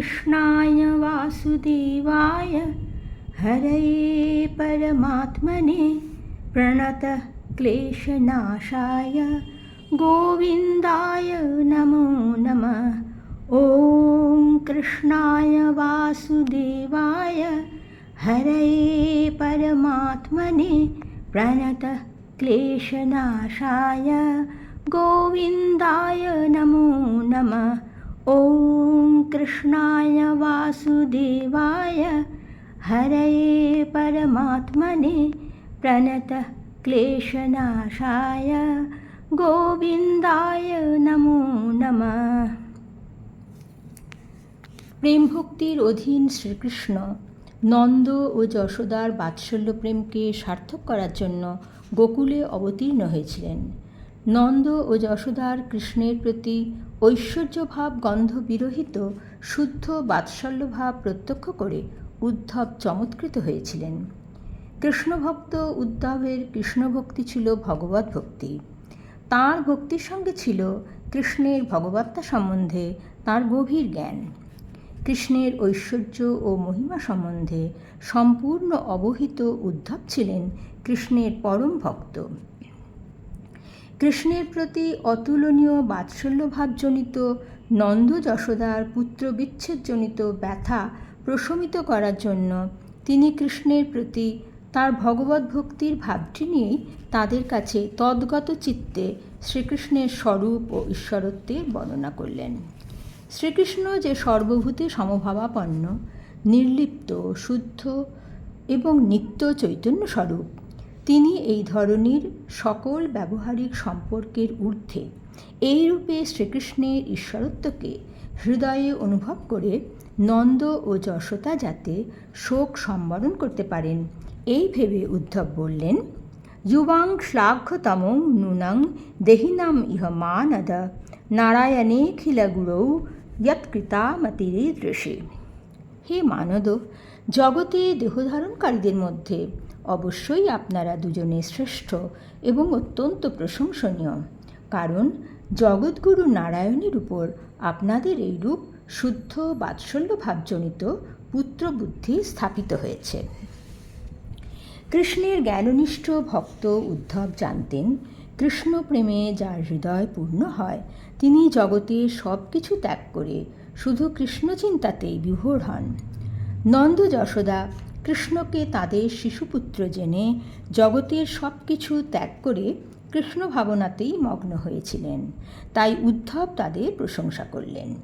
कृष्णाय वासुदेवाय हरये परमात्मने प्रणतः क्लेशनाशाय गोविन्दाय नमो नमः। ॐ कृष्णाय वासुदेवाय हरये परमात्मने प्रणतः क्लेशनाशाय गोविन्दाय नमो नमः ॐ कृष्णाय वासुदेवाय हरये परमात्मने प्रणतः क्लेशनाशाय গোবিন্দায় নমো নমঃ প্রেম ভক্তির অধীন শ্রীকৃষ্ণ নন্দ ও যশোদার বাৎসল্য প্রেমকে সার্থক করার জন্য গোকুলে অবতীর্ণ হয়েছিলেন নন্দ ও যশোদার কৃষ্ণের প্রতি ঐশ্বর্যভাব গন্ধ বিরহিত শুদ্ধ বাৎসল্যভাব প্রত্যক্ষ করে উদ্ধব চমৎকৃত হয়েছিলেন। কৃষ্ণভক্ত উদ্ধবের কৃষ্ণভক্তি ছিল ভগবত ভক্তি। তাঁর ভক্তির সঙ্গে ছিল কৃষ্ণের ভগবত্তা সম্বন্ধে তাঁর গভীর জ্ঞান। কৃষ্ণের ঐশ্বর্য ও মহিমা সম্বন্ধে সম্পূর্ণ অবহিত উদ্ধব ছিলেন কৃষ্ণের পরম ভক্ত। কৃষ্ণের প্রতি অতুলনীয় বাৎসল্যভাবজনিত নন্দ যশোদার পুত্র বিচ্ছেদজনিত ব্যথা প্রশমিত করার জন্য তিনি কৃষ্ণের প্রতি তার ভগবত ভক্তির ভাবটি নিয়েই তাদের কাছে তদ্গত চিত্তে শ্রীকৃষ্ণের স্বরূপ ও ঈশ্বরত্বের বর্ণনা করলেন। শ্রীকৃষ্ণ যে সর্বভূতে সমভাবাপন্ন, নির্লিপ্ত, শুদ্ধ এবং নিত্য চৈতন্য স্বরূপ তিনি এই ধরনের সকল ব্যবহারিক সম্পর্কের ঊর্ধ্বে এই রূপে শ্রীকৃষ্ণের ঈশ্বরত্বকে হৃদয়ে অনুভব করে নন্দ ও যশোতা যাতে শোক সম্বরণ করতে পারেন। এই ভেবে উদ্ধব বললেন, যুবাং শ্লাঘ্যতম নূনং দেহিনাম ইহ মানদ। নারায়ণেখিলগুরৌ ইয়ৎকৃতামতিরে দৃশে। হে মানদ, জগতে দেহধারণকারীদের মধ্যে অবশ্যই আপনারা দুজনে শ্রেষ্ঠ এবং অত্যন্ত প্রশংসনীয়। কারণ জগৎগুরু নারায়ণের উপর আপনাদের এই রূপ শুদ্ধ বাৎসল্য ভাবজনিত পুত্রবুদ্ধি স্থাপিত হয়েছে। কৃষ্ণের জ্ঞাননিষ্ঠ ভক্ত উদ্ধব জানতেন, কৃষ্ণ প্রেমে যার হৃদয় পূর্ণ হয়, তিনি জগতে সব কিছু ত্যাগ করে শুধু কৃষ্ণ চিন্তাতেই বিভোর হন। নন্দ যশোদা কৃষ্ণকে তাদের শিশুপুত্র জেনে জগতের সব কিছু ত্যাগ করে কৃষ্ণ ভাবনাতেই মগ্ন হয়েছিলেন। তাই উদ্ধব তাদের প্রশংসা করলেন।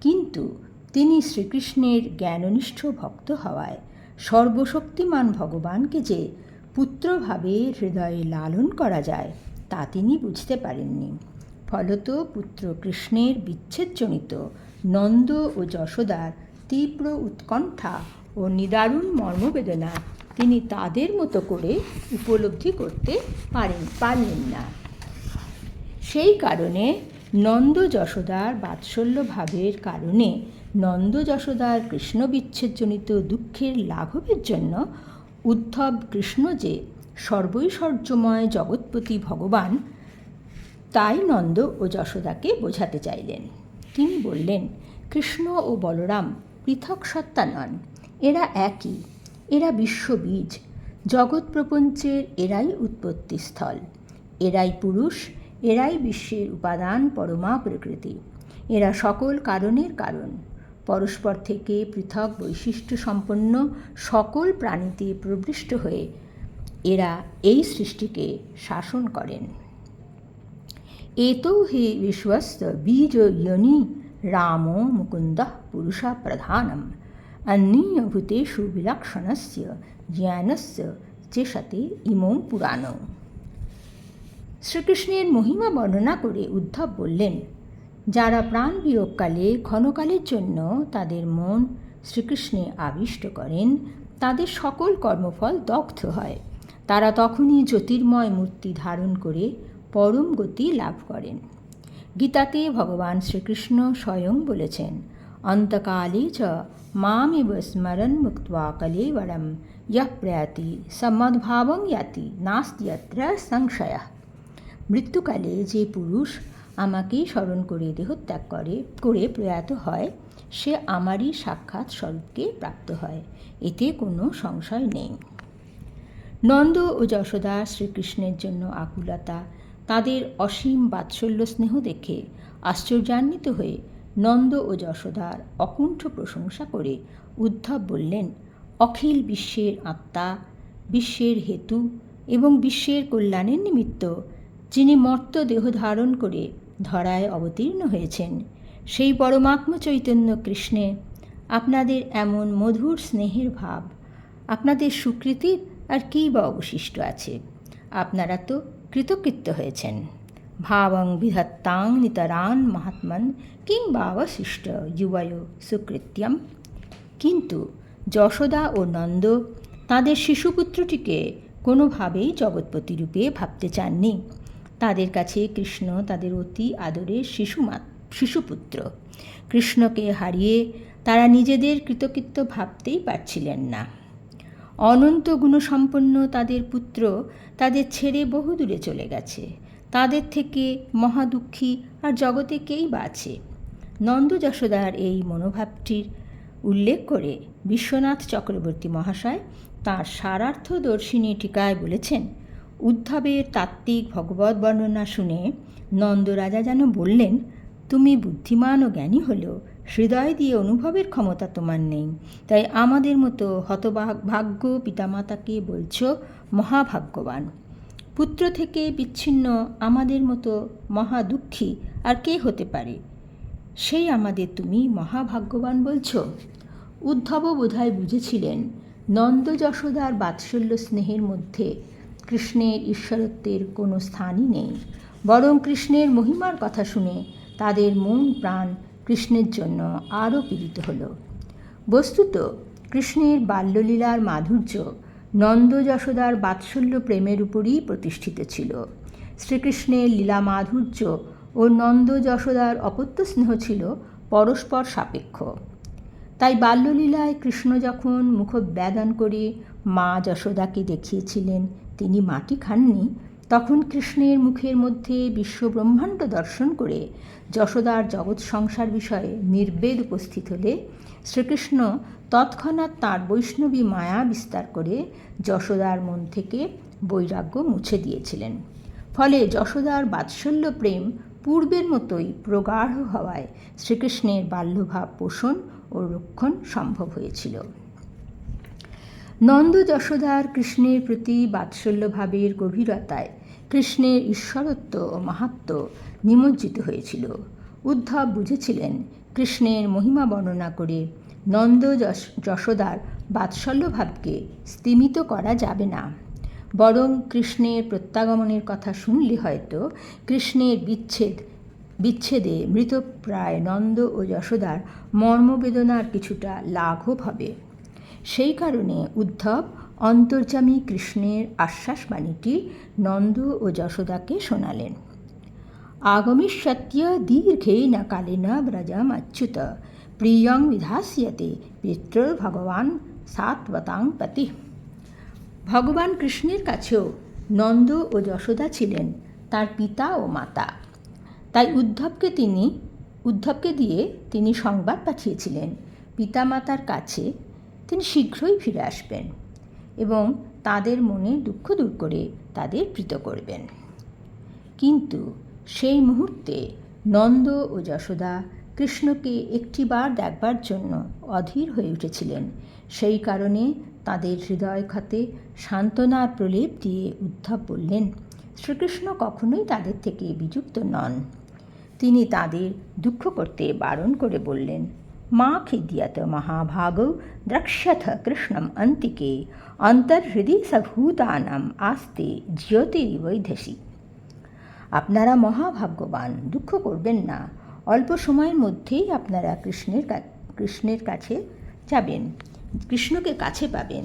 কিন্তু তিনি শ্রীকৃষ্ণের জ্ঞাননিষ্ঠ ভক্ত হওয়ায় সর্বশক্তিমান ভগবানকে যে পুত্রভাবে হৃদয়ে লালন করা যায়, তা তিনি বুঝতে পারেননি। ফলত পুত্র কৃষ্ণের বিচ্ছেদজনিত নন্দ ও যশোদার তীব্র উৎকণ্ঠা ও নিদারুণ মর্মবেদনা তিনি তাদের মতো করে উপলব্ধি করতে পারেন, পারলেন না। সেই কারণে নন্দ যশোদার বাৎসল্য ভাবের কারণে নন্দ যশোদার কৃষ্ণ বিচ্ছেদজনিত দুঃখের লাঘবের জন্য উদ্ধব কৃষ্ণ যে সর্বৈশ্বর্যময় জগৎপতি ভগবান, তাই নন্দ ও যশোদাকে বোঝাতে চাইলেন। তিনি বললেন, কৃষ্ণ ও বলরাম পৃথক সত্তা নন। এরা একই, এরা বিশ্ববীজ জগৎ প্রপঞ্চের এরাই উৎপত্তিস্থল এরাই পুরুষ, এরাই বিশ্বের উপাদান পরমা প্রকৃতি। এরা সকল কারণের কারণ। পরস্পর থেকে পৃথক বৈশিষ্ট্য সম্পন্ন সকল প্রাণীতে প্রবৃষ্ট হয়ে এরা এই সৃষ্টিকে শাসন করেন। এতৌ হে বিশ্বস্ত বীজ ইয়নি রাম মুকুন্দ পুরুষা প্রধানম। অন্যীয়ভূতেষু বিলক্ষণস্য জ্ঞানস্য চেষতে ইমং পুরাণ শ্রীকৃষ্ণের মহিমা বর্ণনা করে উদ্ধব বললেন, যারা প্রাণ বিয়োগকালে, ক্ষণকালের জন্য তাদের মন শ্রীকৃষ্ণে আবিষ্ট করেন, তাদের সকল কর্মফল দগ্ধ হয়। তারা তখনই জ্যোতির্ময় মূর্তি ধারণ করে পরম গতি লাভ করেন। গীতাতে ভগবান শ্রীকৃষ্ণ স্বয়ং বলেছেন অন্তকালে চ মামিব স্মরণ মুক্তা কলেবরম ইহ প্রয়াতি সমদ্ভাবং ইয়াতি নাস্তিয়ত্র সংশয় মৃত্যুকালে যে পুরুষ আমাকেই স্মরণ করে দেহত্যাগ করে করে প্রয়াত হয়, সে আমারই সাক্ষাৎ স্বরূপকে প্রাপ্ত হয়। এতে কোনো সংশয় নেই। নন্দ ও যশোদা শ্রীকৃষ্ণের জন্য আকুলতা, তাদের অসীম বাৎসল্য স্নেহ দেখে আশ্চর্যান্বিত হয়ে নন্দ ও যশোদার অকুণ্ঠ প্রশংসা করে উদ্ধব বললেন, অখিল বিশ্বের আত্মা, বিশ্বের হেতু এবং বিশ্বের কল্যাণের নিমিত্ত যিনি মর্ত দেহ ধারণ করে ধরায় অবতীর্ণ হয়েছেন, সেই পরমাত্ম চৈতন্য কৃষ্ণে আপনাদের এমন মধুর স্নেহের ভাব, আপনাদের সুকৃতির আর কী বা অবশিষ্ট আছে? আপনারা তো কৃতকৃত্য হয়েছেন। ভাবং বিধত্তাং নিতরান মহাত্মন কিংবা অবশিষ্ট যুবয় সুকৃত্যম কিন্তু যশোদা ও নন্দ তাদের শিশুপুত্রটিকে কোনোভাবেই জগৎপতি রূপে ভাবতে চাননি। তাদের কাছে কৃষ্ণ তাদের অতি আদরের শিশুমা শিশুপুত্র। কৃষ্ণকে হারিয়ে তারা নিজেদের কৃতকৃত্য ভাবতেই পারছিলেন না। অনন্ত গুণসম্পন্ন তাদের পুত্র তাদের ছেড়ে বহু দূরে চলে গেছে। তাদের থেকে মহাদুঃখী আর জগতে কেই বা আছে? নন্দ যশোদার এই মনোভাবটির উল্লেখ করে বিশ্বনাথ চক্রবর্তী মহাশয় তাঁর সারার্থদর্শিনী টিকায় বলেছেন, উদ্ধবের তাত্ত্বিক ভগবত বর্ণনা শুনে নন্দরাজা যেন বললেন, তুমি বুদ্ধিমান ও জ্ঞানী হলেও হৃদয় দিয়ে অনুভবের ক্ষমতা তোমার নেই। তাই আমাদের মতো হতভাগ্য পিতামাতাকে বলছ মহাভাগ্যবান। পুত্র থেকে বিচ্ছিন্ন আমাদের মতো মহাদুঃখী আর কে হতে পারে? সেই আমাদের তুমি মহাভাগ্যবান বলছ? উদ্ধব বোধহয় বুঝেছিলেন, নন্দ যশোদার বাৎসল্য স্নেহের মধ্যে কৃষ্ণের ঈশ্বরত্বের কোনো স্থানই নেই। বরং কৃষ্ণের মহিমার কথা শুনে তাদের মন প্রাণ কৃষ্ণের জন্য আরও পীড়িত হল। বস্তুত কৃষ্ণের বাল্যলীলার মাধুর্য নন্দ যশোদার বাৎসল্য প্রেমের উপরই প্রতিষ্ঠিত ছিল। শ্রীকৃষ্ণের লীলা মাধুর্য ও নন্দ যশোদার অপত্য স্নেহ ছিল পরস্পর সাপেক্ষ। তাই বাল্যলীলায় কৃষ্ণ যখন মুখব্যাদান করে মা যশোদাকে দেখিয়েছিলেন, তিনি মাটি খাননি, তখন কৃষ্ণের মুখের মধ্যে বিশ্বব্রহ্মাণ্ড দর্শন করে যশোদার জগৎ সংসার বিষয়ে নির্বেদ উপস্থিত হলে শ্রীকৃষ্ণ তৎক্ষণাৎ তাঁর বৈষ্ণবী মায়া বিস্তার করে যশোদার মন থেকে বৈরাগ্য মুছে দিয়েছিলেন। ফলে যশোদার বাৎসল্য প্রেম পূর্বের মতোই প্রগাঢ় হওয়ায় শ্রীকৃষ্ণের বাল্যভাব পোষণ ও রক্ষণ সম্ভব হয়েছিল। নন্দ যশোদার কৃষ্ণের প্রতি বাৎসল্যভাবের গভীরতায় কৃষ্ণের ঈশ্বরত্ব ও মাহাত্ম নিমজ্জিত হয়েছিল। উদ্ধব বুঝেছিলেন, কৃষ্ণের মহিমা বর্ণনা করে নন্দ যশোদার বাৎসল্যভাবকে স্তিমিত করা যাবে না। বরং কৃষ্ণের প্রত্যাগমনের কথা শুনলে হয়তো কৃষ্ণের বিচ্ছেদ, বিচ্ছেদে মৃতপ্রায় নন্দ ও যশোদার মর্মবেদনার কিছুটা লাঘব হবে। সেই কারণে উদ্ধব অন্তর্যামী কৃষ্ণের আশ্বাসবাণীটি নন্দ ও যশোদাকে শোনালেন। আগমিষ্যত্য দীর্ঘে না কালেন ব্রজম অচ্যুত প্রিয়ং বিধাস্যতে পিতৃ ভগবান সাত্বতাং পতি ভগবান কৃষ্ণের কাছেও নন্দ ও যশোদা ছিলেন তার পিতা ও মাতা। তাই উদ্ধবকে তিনি, উদ্ধবকে দিয়ে তিনি সংবাদ পাঠিয়েছিলেন। পিতামাতার কাছে তিনি শীঘ্রই ফিরে আসবেন এবং তাদের মনে দুঃখ দূর করে তাদের প্রীত করবেন। কিন্তু সেই মুহূর্তে নন্দ ও যশোদা কৃষ্ণকে একটিবার দেখবার জন্য অধীর হয়ে উঠেছিলেন। সেই কারণে তাদের হৃদয় খাতে সান্ত্বনার প্রলেপ দিয়ে উদ্ধব বললেন, শ্রীকৃষ্ণ কখনোই তাদের থেকে বিযুক্ত নন। তিনি তাদের দুঃখ করতে বারণ করে বললেন, মা খিদ্যত মহাভাগ দ্রক্ষ্যথ কৃষ্ণম অন্তিকে, অন্তর্হৃদি সভূতানাম আস্তে জ্যোতিরিবৈধসী। আপনারা মহাভাগ্যবান, দুঃখ করবেন না। অল্প সময়ের মধ্যেই আপনারা কৃষ্ণের কৃষ্ণের কাছে যাবেন। কৃষ্ণকে কাছে পাবেন।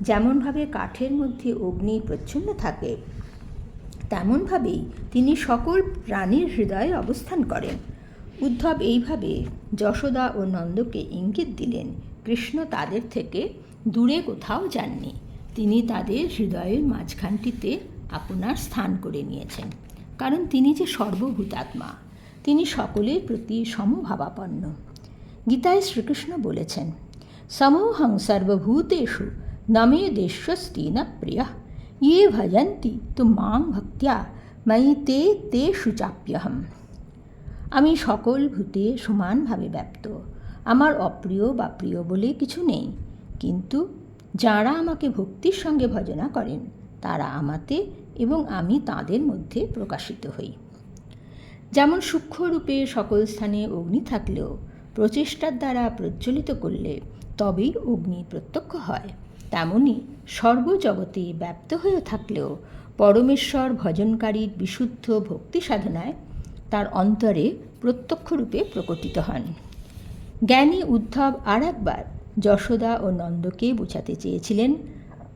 যেমনভাবে কাঠের মধ্যে অগ্নি প্রচ্ছন্ন থাকে, তেমনভাবেই তিনি সকল প্রাণীর হৃদয়ে অবস্থান করেন। উদ্ধব এইভাবে যশোদা ও নন্দকে ইঙ্গিত দিলেন, কৃষ্ণ তাদের থেকে দূরে কোথাও যাননি। তিনি তাদের হৃদয়ের মাঝখানটিতে আপনার স্থান করে নিয়েছেন। কারণ তিনি যে সর্বভূতাত্মা তিনি সকলের প্রতি সমভাবাপন্ন। গীতায় শ্রীকৃষ্ণ বলেছেন, সমোহং সর্বভূতেষু, নমে দেশস্তি ন প্রিয় ইয়ে ভজন্তি তো মাং ভক্ত্যা, ময়ি তে তেষু চাপ্যহম। আমি সকল ভূতে সমানভাবে ব্যপ্ত। আমার অপ্রিয় বা প্রিয় বলে কিছু নেই। কিন্তু যাঁরা আমাকে ভক্তির সঙ্গে ভজনা করেন, তারা আমাতে এবং আমি তাদের মধ্যে প্রকাশিত হই। যেমন সূক্ষ্মরূপে সকল স্থানে অগ্নি থাকলেও প্রচেষ্টার দ্বারা প্রজ্বলিত করলে তবেই অগ্নি প্রত্যক্ষ হয়। তেমনি সর্বজগতে ব্যপ্ত হয়ে থাকলেও পরমেশ্বর ভজনকারীর বিশুদ্ধ ভক্তি সাধনায় তার অন্তরে প্রত্যক্ষরূপে প্রকটিত হন। জ্ঞানী উদ্ধব আর একবার যশোদা ও নন্দকে বোঝাতে চেয়েছিলেন,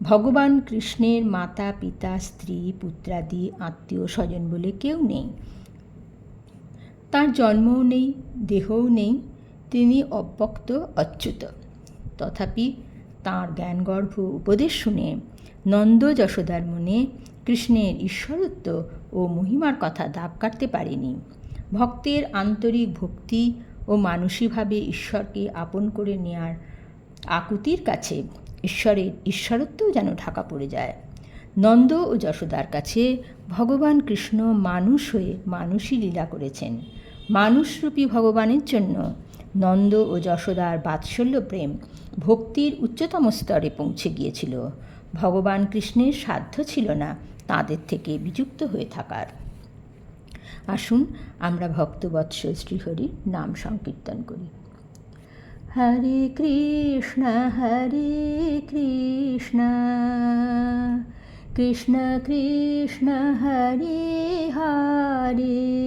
ভগবান কৃষ্ণের মাতা, পিতা, স্ত্রী, পুত্রাদি আত্মীয় স্বজন বলে কেউ নেই। তার জন্মও নেই, দেহও নেই, তিনি অব্যক্ত অচ্যুত। তথাপি তাঁর জ্ঞানগর্ভ উপদেশ শুনে নন্দ যশোদার মনে কৃষ্ণের ঈশ্বরত্ব ও মহিমার কথা দাগ কাটতে পারেনি। ভক্তের আন্তরিক ভক্তি ও মানসিকভাবে ঈশ্বরকে আপন করে নেয়ার আকুতির কাছে ঈশ্বরের ঈশ্বরত্বও যেন ঢাকা পড়ে যায়। নন্দ ও যশোদার কাছে ভগবান কৃষ্ণ মানুষ হয়ে মানুষই লীলা করেছেন। মানুষরূপী ভগবানের জন্য নন্দ ও যশোদার বাৎসল্য প্রেম ভক্তির উচ্চতম স্তরে পৌঁছে গিয়েছিল। ভগবান কৃষ্ণের সাধ্য ছিল না তাদের থেকে বিযুক্ত হয়ে থাকার। আসুন আমরা ভক্তবৎস শ্রীহরির নাম সংকীর্তন করি। হরে কৃষ্ণ হরে কৃষ্ণ কৃষ্ণ কৃষ্ণ, হরে হরে।